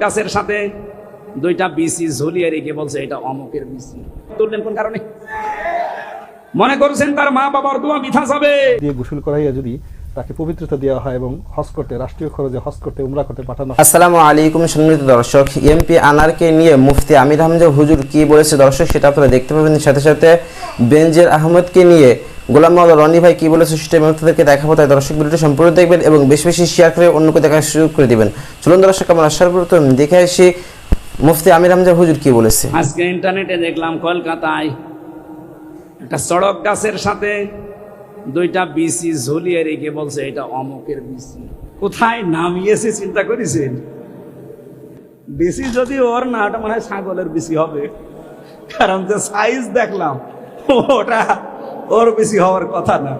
গাছের সাথে দুইটা বিসি ঝুলিয়ে রেখে বলছে এটা অমুকের বিসি তুললেন কোন কারণে? মনে করছেন তার মা বাবার দোয়া মিথা যাবে। দিয়ে গোসল করাইয়া যদি তাকে পবিত্রতা দেওয়া হয় এবং হজ করতে রাষ্ট্রীয় খরচে হজ করতে উমরা করতে পাঠানো আসসালামু আলাইকুম সম্মানিত দর্শক এমপি আনারকে নিয়ে মুফতি আমির হামজা হুজুর কি বলেছে দর্শক সেটা আপনারা দেখতে পাবেন। সাথে সাথে বেনজির আহমদকে নিয়ে গোলাম মাওলা রনি ভাই কি বলেছে সেটা আমি আপনাদেরকে দেখাবো, তাই দর্শক ভিডিওটি সম্পূর্ণ দেখবেন এবং বেশি বেশি শেয়ার করে অন্যকে দেখার সুযোগ করে দিবেন। চলুন দর্শক, আমরা আসার প্রথম দেখে আসি মুফতি আমির হামজা হুজুর কি বলেছে। আজকে ইন্টারনেটে দেখলাম কলকাতায় একটা সড়ক গাছের সাথে দুইটা বিসি ঝুলিয়ে রেখে বলছে, এটা অমুকের বিসি কোথায় নামিয়েছে চিন্তা করেছেন? বিসি যদি ওর না ওটা মনে হয় ছাগলের বিসি হবে। কারণ যে সাইজ দেখলাম, ওটা ওর বেশি হওয়ার কথা না।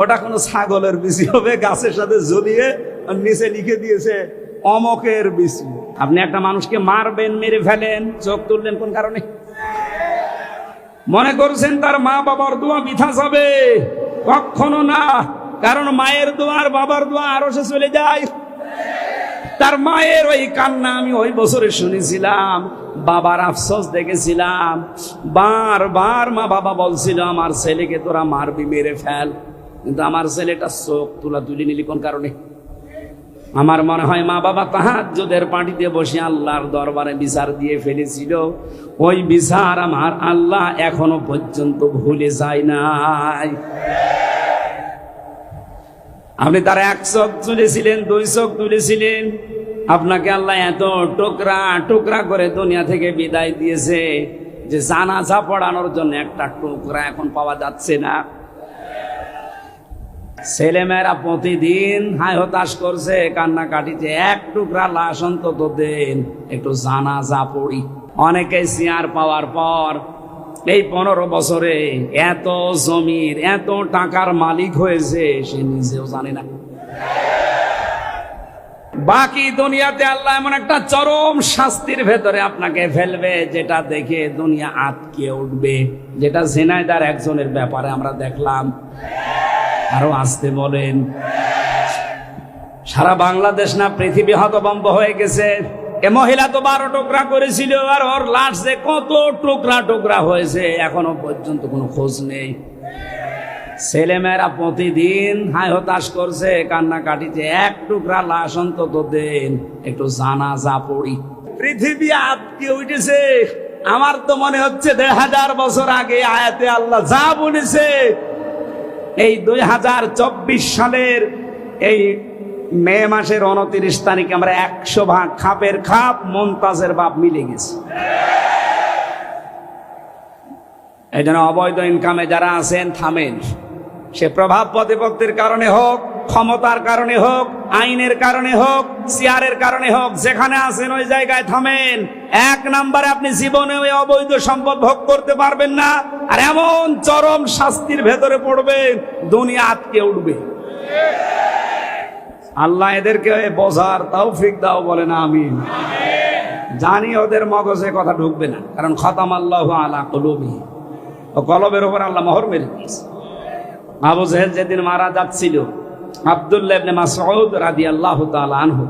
ওটা কোনো ছাগলের বেশি হবে, গাছের সাথে আর নিচে লিখে দিয়েছে, অমকের বেশি। আপনি একটা মানুষকে মারবেন, মেরে ফেলেন, চোখ তুললেন কোন কারণে? মনে করছেন তার মা বাবার দোয়া মিথা যাবে? কখনো না, কারণ মায়ের দোয়া আর বাবার দোয়া আরও সে চলে যায়। তার মায়ের ওই কান্না আমি ওই বছরে শুনেছিলাম। বাবার আফসোস দেখেছিলাম। বারবার মা বাবা বলছিল, আমার ছেলেকে তোরা মারবি, মেরে ফেল। কিন্তু আমার ছেলেটা চোখ তুলা তুলি নিলি কোন কারণে? আমার মনে হয় মা বাবা তাহাজ্জুদের পাটিতে বসে আল্লাহর দরবারে বিচার দিয়ে ফেলেছিল। ওই বিচার আমার আল্লাহ এখনও পর্যন্ত ভুলে যায় নাই। আপনি তার এক চোখ তুলেছিলেন, দুই চোখ তুলেছিলেন। আপনাকে আল্লাহ এত টুকরা টুকরা করে দুনিয়া থেকে বিদায় দিয়েছে যে জানাজা পড়ানোর জন্য একটা টুকরা এখন পাওয়া যাচ্ছে না। ছেলেমেয়েরা প্রতিদিন হায় হতাশ করছে কান্না কাটিছে এক টুকরা লাশ অন্তত দেন, একটু জানাজা পড়ি। অনেকে চেয়ার পাওয়ার পর এই পনেরো বছরে এত জমির, এত টাকার মালিক হয়েছে, সে নিজেও জানে না। বাকি দুনিয়াতে আল্লাহ এমন একটা চরম শাস্তির ভেতরে আপনাকে ফেলবে, যেটা দেখে দুনিয়া আটকে উঠবে। যেটা জেনাইদার একজনের ব্যাপারে আমরা দেখলাম। আরও আসতে বলেন। সারা বাংলাদেশ না পৃথিবী হতভম্ব হয়ে গেছে। এ মহিলা তো বারো টুকরা করেছিল আর ওর লাশ যে কত টুকরা টুকরা হয়েছে, এখনও পর্যন্ত কোনো খোঁজ নেই। ছেলেমেয়েরা প্রতিদিন হায় হতাশ করছে কান্না কাটিছে এক টুকরা লাশ অন্তত দেন, একটু জানাজা পড়ি। পৃথিবী আটকে উঠেছে, আমার তো মনে হচ্ছে দেড় হাজার বছর আগে আয়াতে আল্লাহ যা বলেছে, এই দুই হাজার চব্বিশ সালের এই মে মাসের উনত্রিশ তারিখে আমরা একশো ভাগ খাপের খাপ, মমতাজের বাপ মিলে গেছে। এই জন্য অবৈধ ইনকামে যারা আছেন, থামেন। সে প্রভাব প্রতিপত্তির কারণে হোক, ক্ষমতার কারণে হোক, আইনের কারণে হোক চেয়ারের কারণে হোক, যেখানে আছেন ওই জায়গায় থামেন। এক নাম্বারে আপনি জীবনে ওই অবৈধ সম্পদ ভোগ করতে পারবেন না, আর এমন চরম শাস্তির ভেতরে পড়বেন, দুনিয়া আটকে উঠবে। আল্লাহ এদেরকে বোঝার তৌফিক দাও বলে না আমি জানি ওদের মগজে কথা ঢুকবে না, কারণ খতাম আল্লাহ আলা কলবি ও কলবের ওপর আল্লাহ মোহর মেরে দিয়েছে। আবু জেহেল যেদিন মারা যাচ্ছিল, আবদুল্লাহ ইবনে মাসউদ রাদিয়াল্লাহু আনহু,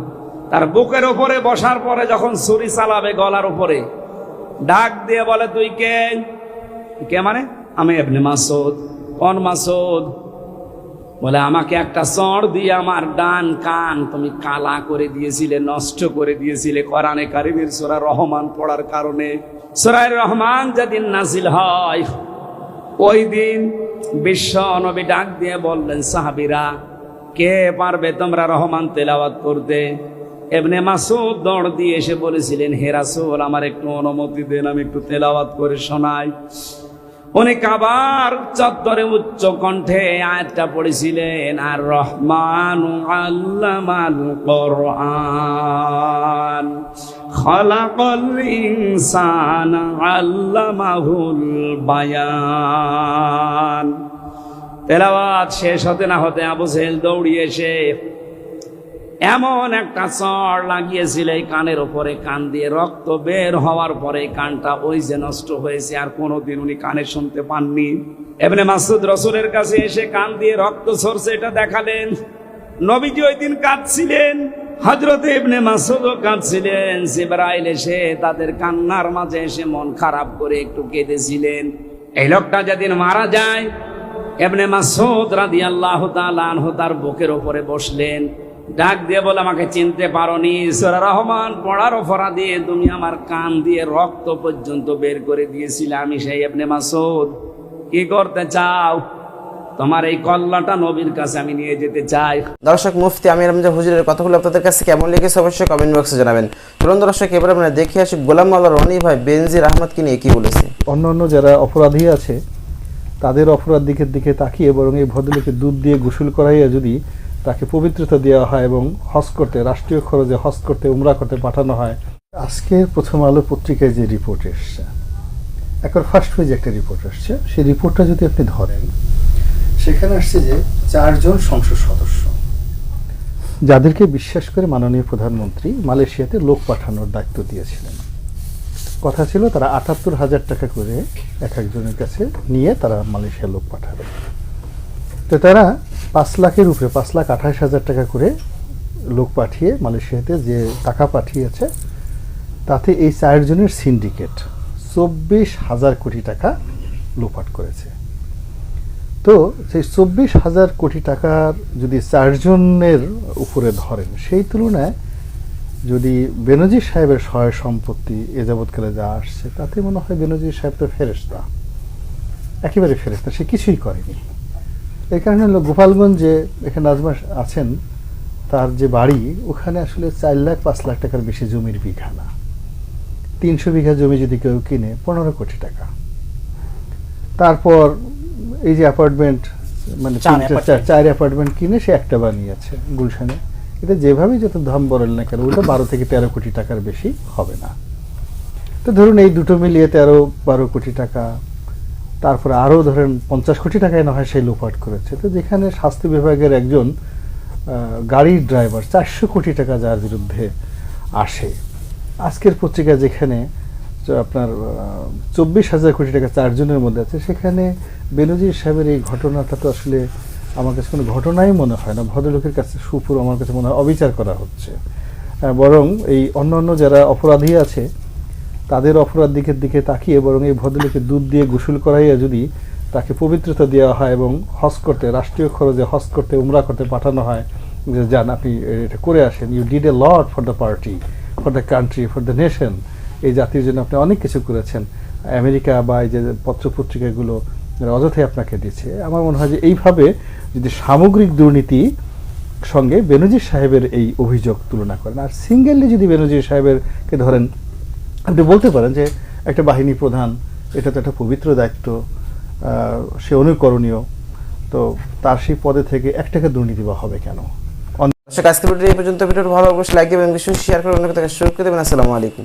তার বুকের উপরে বসার পরে যখন ছুরি চালাবে গলার উপরে, ডাক দিয়ে বলে, তুই কে? কে মানে? আমি ইবনে মাসউদ। কোন মাসউদ? বলে, আমাকে একটা চড় দিয়ে আমার ডান কান তুমি কালা করে দিয়েছিলে, নষ্ট করে দিয়েছিলে কোরআনে কারিমের সোরা রহমান পড়ার কারণে। সোরায় রহমান যেদিন নাজিল হয়, ওই দিন বিশ্ব নবী ডাক দিয়ে বললেন, সাহাবিরা, কে পারবে তোমরা রহমান তেলাওয়াত করতে? এমনি মাসুদ দৌড় দিয়ে এসে বলেছিলেন, হে রাসূল, আমার একটু অনুমতি দেন, আমি একটু তেলাওয়াত করে শোনাই। উনি কাবার চত্বরে উচ্চ কণ্ঠে আয়াতটা পড়েছিলেন, আর রহমান আল্লামাল কোরআন। খলাকল বায়ান। তেলাওয়াত শেষ হতে না হতে আবু সেহেল দৌড়িয়ে এসে এমন একটা চড় লাগিয়েছিল এই কানের ওপরে কান দিয়ে। রক্ত বের হওয়ার পরে কানটা ওই যে নষ্ট হয়েছে, আর কোনোদিন উনি কানে শুনতে পাননি। এমনি মাসুদ রসুলের কাছে এসে কান দিয়ে রক্ত ঝরছে, এটা দেখালেন। নবীজি ওই দিন কাঁদছিলেন। হজরত ইবনে কাঁদছিলেন, জিবরাইল এসে তাদের কান্নার মাঝে এসে মন খারাপ করে একটু কেঁদেছিলেন। এই লোকটা যেদিন মারা যায় এবনে মাসুদ আনহু তার বুকের উপরে বসলেন। ডাক দিয়ে বলে, আমাকে চিনতে পারোনি, সূরা রহমান পড়ার অপরাধ দিয়ে তুমি আমার কান দিয়ে রক্ত পর্যন্ত বের করে দিয়েছিলে, আমি সেই এবনে মাসুদ কি করতে চাও? তোমার এই কল্লাটা নবীর কাছে আমি নিয়ে যেতে চাই। দর্শক মুফতি আমির হামজা হুজুরের কথাগুলো আপনাদের কাছে কেমন লেগেছে অবশ্যই কমেন্ট বক্সে জানাবেন। চলুন দর্শক এবার আমরা দেখে আসি গোলাম মাল্লা রনি ভাই বেনজির আহমদকে নিয়ে কি বলেছে। অন্য অন্য যারা অপরাধী আছে তাদের অপরাধ দিকের দিকে তাকিয়ে বরং এই ভদ্রলোকে দুধ দিয়ে গোসল করাইয়া যদি তাকে পবিত্রতা দেওয়া হয় এবং হজ করতে রাষ্ট্রীয় খরচে হজ করতে উমরা করতে পাঠানো হয়। আজকের প্রথম আলো পত্রিকায় যে রিপোর্ট এসছে একবার ফার্স্ট পেজে একটা রিপোর্ট আসছে সেই রিপোর্টটা যদি আপনি ধরেন সেখানে আসছে যে চারজন সংসদ সদস্য। যাদেরকে বিশ্বাস করে মাননীয় প্রধানমন্ত্রী মালয়েশিয়াতে লোক পাঠানোর দায়িত্ব দিয়েছিলেন। কথা ছিল তারা আটাত্তর হাজার টাকা করে এক একজনের কাছে নিয়ে তারা মালয়েশিয়া লোক পাঠাবে। তো তারা পাঁচ লাখের উপরে, পাঁচ লাখ আঠাশ হাজার টাকা করে লোক পাঠিয়ে মালয়েশিয়াতে যে টাকা পাঠিয়েছে, তাতে এই চারজনের সিন্ডিকেট চব্বিশ হাজার কোটি টাকা লোপাট করেছে। তো সেই চব্বিশ হাজার কোটি টাকার যদি চারজনের উপরে ধরেন, সেই তুলনায় যদি বেনজির সাহেবের সহায় সম্পত্তি এ যাবৎকালে যা আসছে, তাতে মনে হয় বেনজির সাহেব তো ফেরেস্তা একেবারে ফেরেস্তা সে কিছুই করেনি। এই কারণে হলো গোপালগঞ্জে এখানে নাজমা আছেন, তার যে বাড়ি, ওখানে আসলে চার লাখ, পাঁচ লাখ টাকার বেশি জমির বিঘা না। তিনশো বিঘা জমি যদি কেউ কিনে, পনেরো কোটি টাকা। তারপর এই যে অ্যাপার্টমেন্ট মানে চার অ্যাপার্টমেন্ট। কিনে সে একটা বানিয়েছে গুলশানে। এটা যেভাবেই যত দাম বলেন না কেন ওটা বারো থেকে তেরো কোটি টাকার বেশি হবে না। তো ধরুন এই দুটো মিলিয়ে তেরো বারো কোটি টাকা তারপরে আরও ধরেন পঞ্চাশ কোটি টাকায় না হয় সেই লোপাট করেছে। তো যেখানে স্বাস্থ্য বিভাগের একজন গাড়ির ড্রাইভার চারশো কোটি টাকা যার বিরুদ্ধে আসে। আজকের পত্রিকা যেখানে আপনার চব্বিশ হাজার কোটি টাকা চারজনের মধ্যে আছে, সেখানে বেনজির সাহেবের এই ঘটনাটা তো আসলে আমার কাছে কোনো ঘটনাই মনে হয় না। ভদ্রলোকের কাছে সুপুর আমার কাছে মনে হয় অবিচার করা হচ্ছে। বরং এই অন্য অন্য যারা অপরাধী আছে, তাদের অপরাধ দিকের দিকে তাকিয়ে বরং এই ভদ্রলোকে দুধ দিয়ে গোসল করাইয়া যদি তাকে পবিত্রতা দেওয়া হয় এবং হজ করতে, রাষ্ট্রীয় খরচে হজ করতে, উমরা করতে পাঠানো হয়, যে যান, আপনি এটা করে আসেন। You did a lot for the party for the country for the nation এই জাতির জন্য আপনি অনেক কিছু করেছেন। আমেরিকা বা এই যে পত্রপত্রিকাগুলো অযথাই আপনাকে দিচ্ছে আমার মনে হয় যে এইভাবে যদি সামগ্রিক দুর্নীতি সঙ্গে বেনজির সাহেবের এই অভিযোগ তুলনা করেন, আর সিঙ্গেললি যদি বেনজির সাহেবেরকে ধরেন, আপনি বলতে পারেন যে একটা বাহিনী প্রধান, এটা তো একটা পবিত্র দায়িত্ব সে অনুকরণীয়, তো তার সেই পদে থেকে এক টাকা দুর্নীতি বা হবে কেন? ভিডিও এই পর্যন্ত। ভিডিওটা ভালো অবশ্যই লাইক দেবেন শেয়ার করে অন্য কথা করে দেবেন। আসসালামু আলাইকুম।